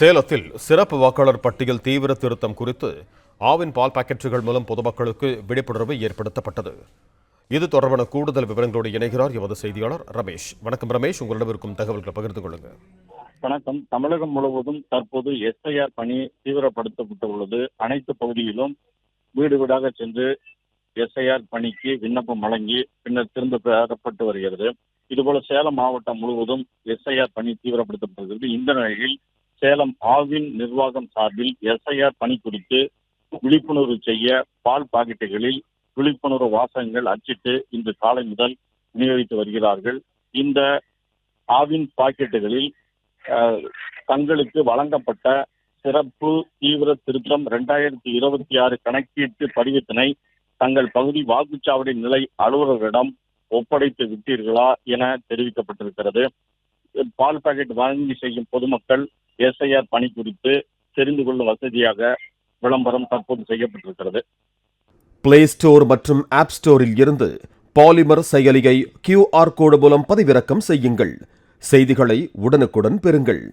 சேலத்தில் சிறப்பு வாக்காளர் பட்டியல் தீவிர திருத்தம் குறித்து ஆவின் பால் பாக்கெட்டுகள் மூலம் பொதுமக்களுக்கு விழிப்புணர்வு ஏற்படுத்தப்பட்டது. இது தொடர்பான கூடுதல் விவரங்களோடு இணைகிறார் எமது செய்தியாளர் ரமேஷ். வணக்கம் ரமேஷ். உங்களிடம் இருக்கும் தகவல்களை பகிர்ந்து கொள்ளுங்க. வணக்கம். தமிழகம் முழுவதும் தற்போது எஸ்ஐஆர் பணி தீவிரப்படுத்தப்பட்டுள்ளது. அனைத்து பகுதியிலும் வீடு வீடாக சென்று எஸ்ஐஆர் பணிக்கு விண்ணப்பம் வழங்கி பின்னர் திரும்ப பெறப்பட்டு வருகிறது. இதுபோல சேலம் மாவட்டம் முழுவதும் எஸ்ஐஆர் பணி தீவிரப்படுத்தப்படுகிறது இந்த நிலையில் சேலம் ஆவின் நிர்வாகம் சார்பில் எஸ்ஐஆர் பணி குறித்து விழிப்புணர்வு செய்ய பால் பாக்கெட்டுகளில் விழிப்புணர்வு வாசகங்கள் அச்சிட்டு இன்று காலை முதல் விநியோகித்து வருகிறார்கள். இந்த ஆவின் பாக்கெட்டுகளில் தங்களுக்கு வழங்கப்பட்ட சிறப்பு தீவிர திருத்தம் இரண்டாயிரத்தி இருபத்தி ஆறு கணக்கீட்டு படிவத்தினை தங்கள் பகுதி வாக்குச்சாவடி நிலை அலுவலர்களிடம் ஒப்படைத்து விட்டீர்களா என தெரிவிக்கப்பட்டிருக்கிறது. பால் பாக்கெட் வாங்கி செய்யும் பொதுமக்கள் எஸ்ஐஆர் பணி குறித்து தெரிந்து கொள்ளும் வசதியாக விளம்பரம் தற்போது செய்யப்பட்டிருக்கிறது. பிளே ஸ்டோர் மற்றும் ஆப் ஸ்டோரில் இருந்து பாலிமர் செயலியை கியூஆர் கோடு மூலம் பதிவிறக்கம் செய்யுங்கள். செய்திகளை உடனுக்குடன் பெறுங்கள்.